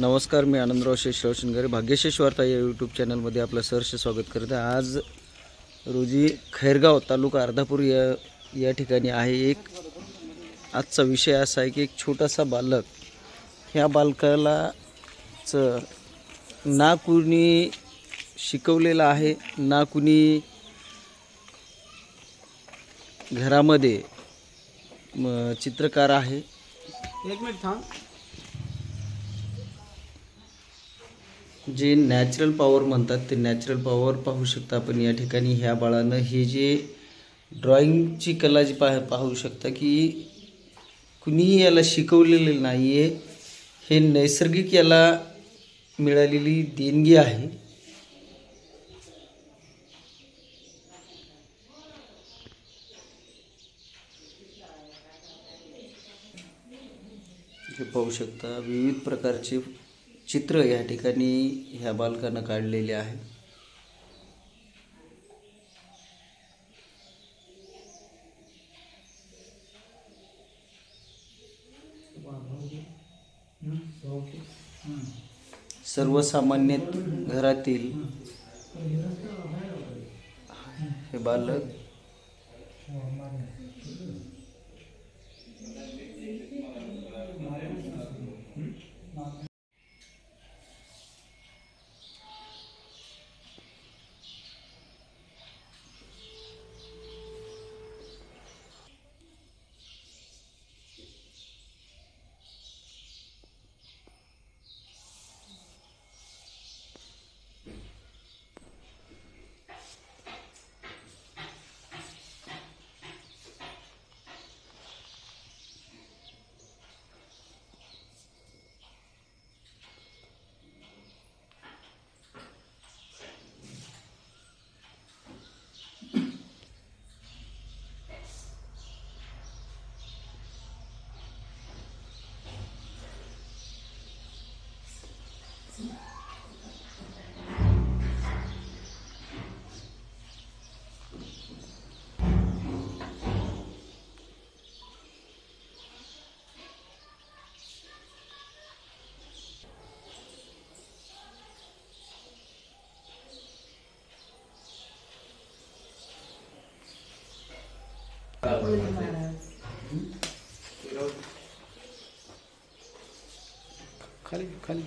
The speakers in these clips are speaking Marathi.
नमस्कार मी आनंदराव शेषराव शिंगारे भाग्यशेष वार्ता या यूट्यूब चॅनलमध्ये आपलं सहर्ष स्वागत करत आहे. आज रोजी खैरगाव तालुका अर्धापूर या या ठिकाणी आहे. एक आजचा विषय असा आहे की एक छोटासा बालक ह्या बालकाला च ना कुणी शिकवलेलं आहे. ना कुणी घरामध्ये चित्रकार आहे. एक मिनिट थांब. जे नॅचरल पॉवर म्हणतात ते नॅचरल पॉवर पाहू शकता आपण या ठिकाणी ह्या बाळानं. हे जे ड्रॉइंगची कला जी पाह पाहू शकता की कुणीही याला शिकवलेलं नाही आहे हे नैसर्गिक याला मिळालेली देणगी आहे. हे पाहू शकता विविध प्रकारचे चित्र या ठिकाणी ह्या बालकानं काढलेले आहे. सर्वसामान्य घरातील हे बालक खाली खाली.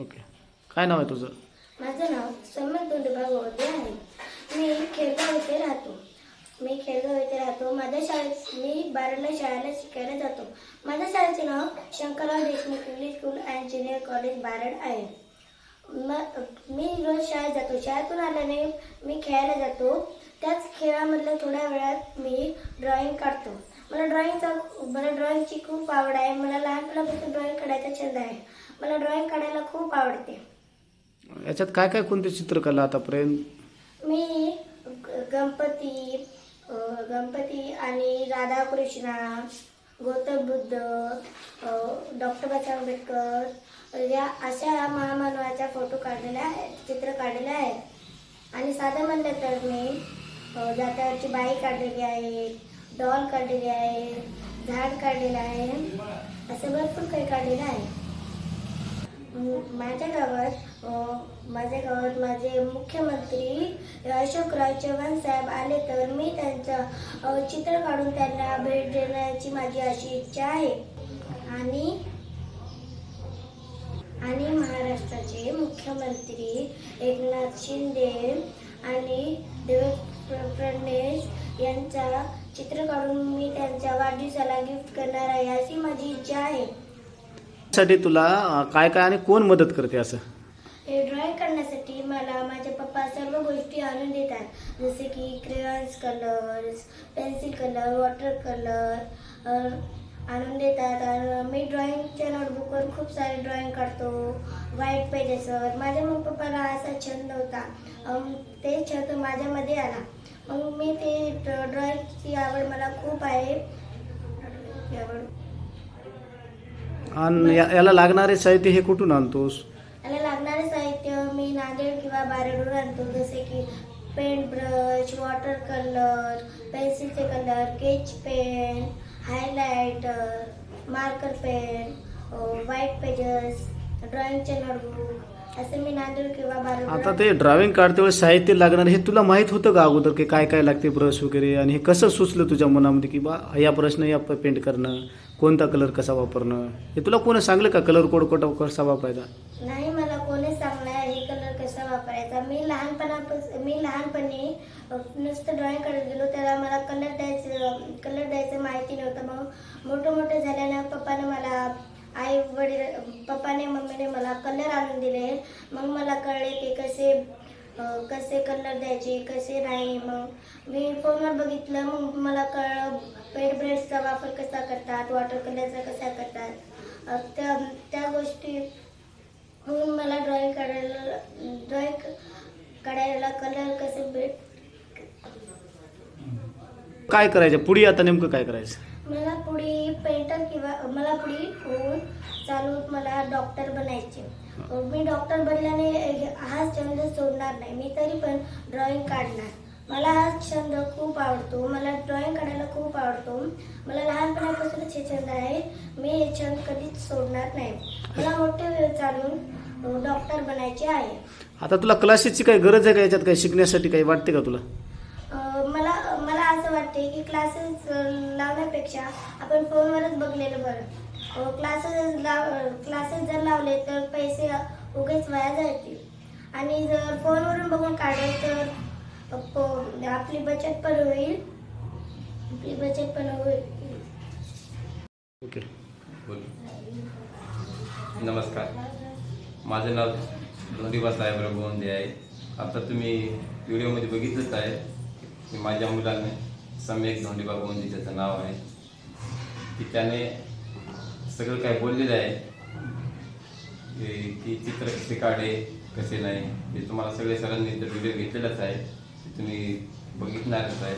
ओके. काय नाव आहे तुझं? माझं नाव सन्मत दोंडे भागवते आहे. मी खेळगाव येथे राहतो. मी खेळगाव येथे राहतो. माझ्या शाळेत मी बाराला शाळेला शिकायला जातो. माझ्या शाळेचे नाव Shankarrao Deshmukh English school and junior college Barad आहे. म- मी रोज शाळेत जातो. शाळेतून आल्याने मी खेळायला जातो. त्याच खेळामधल्या थोड्या वेळात मी ड्रॉइंग काढतो. मला ड्रॉइंगचा मला ड्रॉइंगची खूप आवड आहे. मला लहानपणापासून ड्रॉइंग काढायचा छंद आहे. मला ड्रॉइंग काढायला खूप आवडते. याच्यात काय काय कोणते चित्रकला आतापर्यंत? मी ग- गणपती अ, गणपती आणि राधाकृष्णा गौतम बुद्ध डॉक्टर बाबासाहेब आंबेडकर या अशा महामानवाच्या फोटो काढलेले आहेत चित्र काढलेले आहेत. आणि साधं म्हणलं तर मी अ, जात्यावरची बाई काढलेली आहे डॉल काढलेली आहे झाड काढलेलं आहे असं भरपूर काही काढलेलं आहे. माझ्या गावात माझ्या गावात माझे मुख्यमंत्री अशोकराव चव्हाण साहेब आले तर मी त्यांचं चित्र काढून त्यांना भेट देण्याची माझी अशी इच्छा आहे. आणि आणि महाराष्ट्राचे मुख्यमंत्री एकनाथ शिंदे आणि देवेंद्र फडणवीस यांचा चित्र काढून मी त्यांच्या वाढदिवसाला गिफ्ट करणार आहे अशी माझी इच्छा आहे. साठी तुला अं, काय काय आणि कोण मदत करते असं? हे ड्रॉइंग करण्यासाठी मला माझे पप्पा सर्व गोष्टी आणून देतात. जसे की crayons colours pencil colour water colour आणून देतात. आणि मी ड्रॉइंगच्या नोटबुकवर खूप सारे ड्रॉइंग काढतो. व्हाईट पेजेसवर माझ्या मग पप्पाला असा छंद होता. अम, ते छंद माझ्यामध्ये आला. मग मी ते ड्रॉइंगची आवड मला खूप आहे. आवड. आणि या- याला लागणारे साहित्य हे कुठून आणतोस? त्याला लागणारे साहित्य मी नांदेड किंवा बारेडून आणतो. जसे की paint brush water colour पेन्सिलचे colour sketch pen highlighter marker pen white pages ड्रॉइंगचे notebook असे मी नांदेड किंवा आता ते ड्रायव्हिंग काढते वेळेस साहित्य लागणार हे तुला माहीत होतं का अगोदर की काय काय लागते ब्रश वगैरे? आणि हे कसं सुचलं तुझ्या मनामध्ये की बा या ब्रशनं या पेंट करणं? कोणता कलर कसा वापरणं? हे तुला कोणी सांगलं का कलर कोड कोटा कसा वापरायचा? नाही मला कोणी सांगणार हे कलर कसा वापरायचा. मी लहानपणापासून मी लहानपणी नुसतं ड्रॉइंग करत गेलो त्याला मला कलर द्यायचं कलर द्यायचं माहिती नव्हतं. मग मोठं मोठं झाल्यानं पप्पाने मला आई वडील पप्पाने मम्मीने मला कलर आणून दिले. मग मला कळले की कसे कसे कलर द्यायचे कसे नाही मग मी फोनवर बघितलं मग मला कळलं पेंट ब्रशचा वापर कसा करतात वॉटर कलरचा कसा करतात. त्या त्या गोष्टी म्हणून मला ड्रॉईंग काढायला ड्रॉईंग काढायला कलर कसे भेट काय करायचं? पुढे आता नेमकं काय करायचं? मला पुढे पेंटर किंवा मला पुढे होऊन चालू मला डॉक्टर बनायचे. मी डॉक्टर बनल्याने हा छंद सोडणार नाही. मी तरी पण ड्रॉइंग काढणार. मला हा छंद खूप आवडतो. मला ड्रॉइंग काढायला खूप आवडतो. मला लहानपणापासूनच हे छंद आहे. मी हे छंद कधीच सोडणार नाही. मला मोठे वेळ चालून डॉक्टर बनायचे आहे. आता तुला क्लासेसची काही गरज आहे का? याच्यात काही शिकण्यासाठी काही वाटते का तुला? वाटते की क्लासेस लावण्यापेक्षा आपण फोनवरच बघलेलं बरं. क्लासेस लाव क्लासेस जर लावले तर पैसे उगेच वाया जातील. आणि जर फोनवरून बघून काढले तर आपली बचत पण होईल. आपली बचत पण होईल. ओके. बोल. नमस्कार. माझं नाव नदिबा साहेब रघुवंदे आहे. आता तुम्ही व्हिडिओमध्ये बघितलंच आहे की माझ्या मुलाने सम्यक धोंडीबा गोंदी त्याचं नाव आहे. की त्याने सगळं काय बोललेलं आहे. की- चित्र कसे काढे कसे नाही हे तुम्हाला सगळे सरांनी तर व्हिडिओ घेतलेलाच आहे. ते तुम्ही बघितणारच आहे.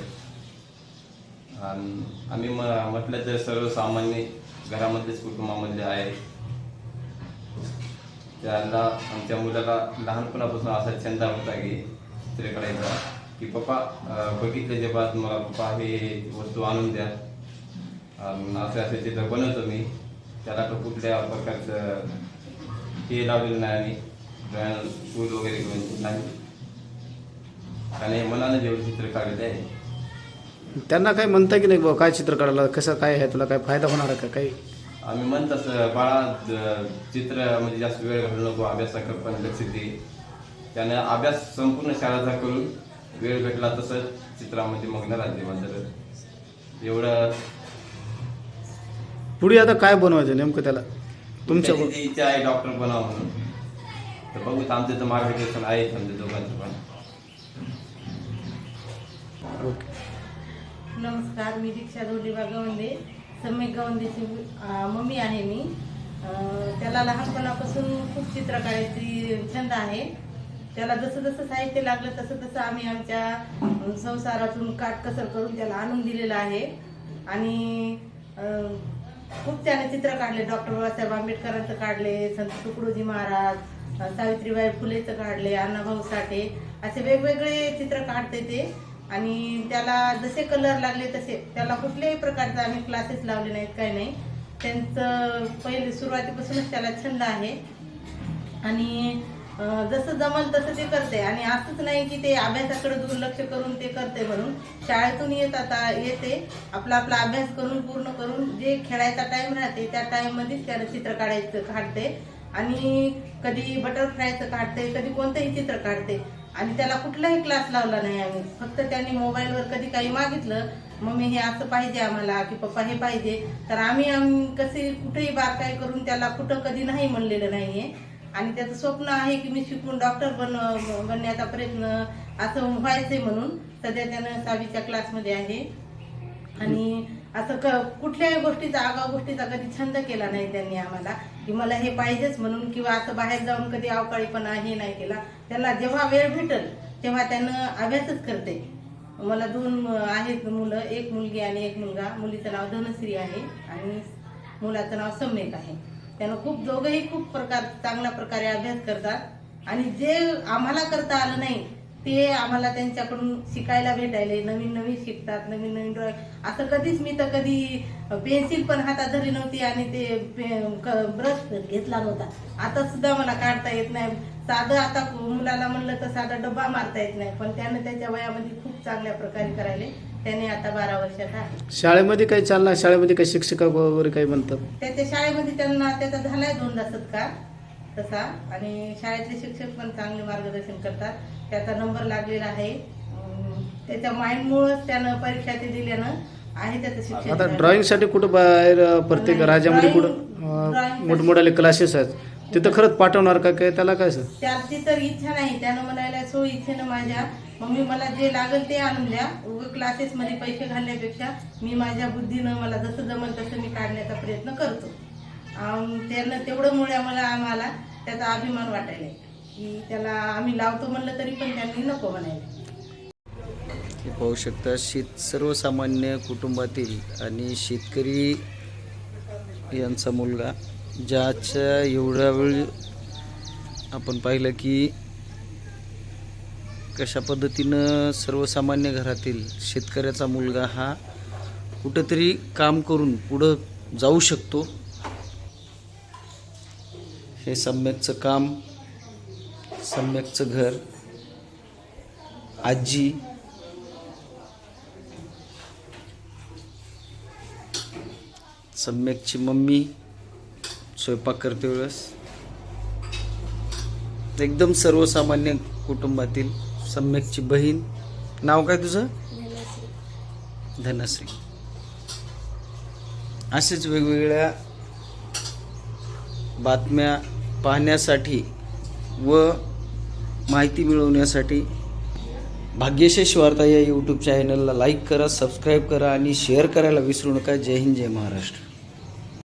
आणि आम्ही म म्हटलं तर सर्वसामान्य घरामधलेच कुटुंबामधले आहे. त्याला आमच्या मुलाला लहानपणापासून असा छंद होता की चित्र काढायचा. की पप्पा बघितले जे बाद मला पप्पा हे वस्तू आणून द्या. असे असे चित्र बनवतो मी. त्याला तो कुठल्या प्रकारचं हे लावलेलं नाही आम्ही ड्रॉइंग फूल वगैरे घेऊन नाही. आणि मनानं जेवढं चित्र काढले आहे. त्यांना काय म्हणता की नाही बाबा काय चित्र काढायला कसं काय आहे तुला काय फायदा होणार आहे का काही? आम्ही म्हणतात बाळा ज- चित्र म्हणजे जास्त वेळ घालू नको अभ्यासाकडे पण लक्ष दे. त्याने अभ्यास संपूर्ण शाळेचा करून वेळ भेटला तसं चित्रामध्ये मग्न राहते मात्र एवढं पुढे आता काय बनवायचं नेमकं त्याला? तुमच्या त्याची जी इच्छा आहे डॉक्टर बनावं म्हणून. तर बघू आमचं तर मार्गदर्शन आहे आमच्या दोघांचं पण. ओके. नमस्कार मी दीक्षा धोंडीबा गवंदे. सम्यक गवंदेची अं, मम्मी आहे मी. अं, त्याला लहानपणापासून खूप चित्र काढायची छंद आहे. त्याला जसं जसं साहित्य लागलं तसं तसं आम्ही आमच्या संसारातून काटकसर करून त्याला आणून दिलेलं आहे. आणि खूप त्याने चित्र काढले. डॉक्टर बाबासाहेब आंबेडकरांचं काढले संत तुकडोजी महाराज सावित्रीबाई फुलेचं काढले अण्णाभाऊ साठे असे वेगवेगळे चित्र काढते ते. आणि त्याला जसे कलर लागले तसे त्याला कुठल्याही प्रकारचे आम्ही क्लासेस लावले नाहीत काही नाही. त्यांचं पहिले सुरुवातीपासूनच त्याला छंद आहे. आणि जसं जमल तसं ते करते. आणि असंच नाही की ते अभ्यासाकडे दुर्लक्ष करून ते करते म्हणून. शाळेतून येत आता येते. आपला आपला अभ्यास करून पूर्ण करून जे खेळायचा टाईम राहते त्या टाईममध्येच त्याला चित्र काढायचं काढते. आणि कधी बटरफ्लायचं काढते कधी कोणतंही चित्र काढते. आणि त्याला कुठलाही क्लास लावला नाही आम्ही. फक्त त्यांनी मोबाईलवर कधी काही मागितलं मम्मी हे असं पाहिजे आम्हाला की पप्पा हे पाहिजे. तर आम्ही आम्ही कसे कुठेही बारकाई करून त्याला कुठं कधी नाही म्हणलेलं नाही आहे आणि त्याचं स्वप्न आहे की मी शिकून डॉक्टर बन बनण्याचा प्रयत्न असं व्हायचंय म्हणून सध्या त्यानं सहावीच्या क्लासमध्ये आहे. आणि असं क कुठल्याही गोष्टीचा आगाव गोष्टीचा कधी छंद केला नाही त्यांनी आम्हाला की मला हे पाहिजेच म्हणून किंवा असं बाहेर जाऊन कधी अवकाळीपणा हे नाही केला. त्यांना जेव्हा वेळ भेटल तेव्हा त्यानं अभ्यासच करते. मला दोन आहेत मुलं एक मुलगी आणि एक मुलगा. मुलीचं नाव धनश्री आहे आणि मुलाचं नाव सम्यक आहे. त्यानं खूप दोघंही खूप प्रकार चांगल्या प्रकारे अभ्यास करतात. आणि जे आम्हाला करता आलं नाही ते आम्हाला त्यांच्याकडून शिकायला भेटायले. नवीन नवीन शिकतात नवीन नवीन ड्रॉइंग असं कधीच मी तर कधी पेन्सिल पण हातात धरली नव्हती आणि ते ब्रश घेतला नव्हता. आता सुद्धा मला काढता येत नाही. साधं आता मुलाला म्हणलं तर साधा डब्बा मारता येत नाही. पण त्यानं त्याच्या वयामध्ये खूप चांगल्या प्रकारे करायले. त्याने आता बारा वर्षाचा आहे. शाळेमध्ये काही चालणार शाळेमध्ये काही शिक्षिका वगैरे काही म्हणतात? त्याच्या शाळेमध्ये त्यांना त्याचा झालाय दोनदा सत्कार तसा. आणि शाळेतले शिक्षक पण चांगले मार्गदर्शन करतात. त्याचा नंबर लागलेला आहे. अं, त्याच्या माइंडमुळेच त्यानं परीक्षा ते दिल्यानं आहे त्याचं शिक्षण आता झालं. ड्रॉइंगसाठी कुठं बाहेर अं, प्रत्येक नाही, राज्यामध्ये drawing- कुठं अं, drawing मोठमोठाले क्लासेस आहेत. तिथं खरंच पाठवणार का काय? त्याला काय सर त्याची तर इच्छा नाही. त्यानं म्हणायला सो इच्छेनं माझ्या मम्मी मला जे लागेल ते आणून द्या. उगा क्लासेस मध्ये पैसे घालण्यापेक्षा मी माझ्या बुद्धीनं मला जसं जमल तसं मी काढण्याचा प्रयत्न करतो. त्यानं तेवढं मुळे मला आम्हाला त्याचा अभिमान वाटायला की त्याला आम्ही लावतो म्हणलं तरी पण त्यांनी नको म्हणायला. हे पाहू शकता शेत सर्वसामान्य कुटुंबातील आणि शेतकरी यांचा मुलगा ज्याच्या एवढ्या वेळ आपण पाहिलं की कशा पद्धतीनं सर्वसामान्य घरातील शेतकऱ्याचा मुलगा हा कुठंतरी काम करून पुढं जाऊ शकतो? हे सम्यकचं काम सम्यकचं घर आजी सम्यकची मम्मी स्वयंपाक करते वेळेस. एकदम सर्वसामान्य कुटुंबातील सम्यकची बहीण. नाव काय तुझं? धनश्री. असेच वेगवेगळ्या बातम्या पाहण्यासाठी व माहिती मिळवण्यासाठी भाग्यशेष वार्ता या यूट्यूब चॅनलला लाईक करा सबस्क्राईब करा आणि शेअर करायला विसरू नका. जय हिंद जय महाराष्ट्र.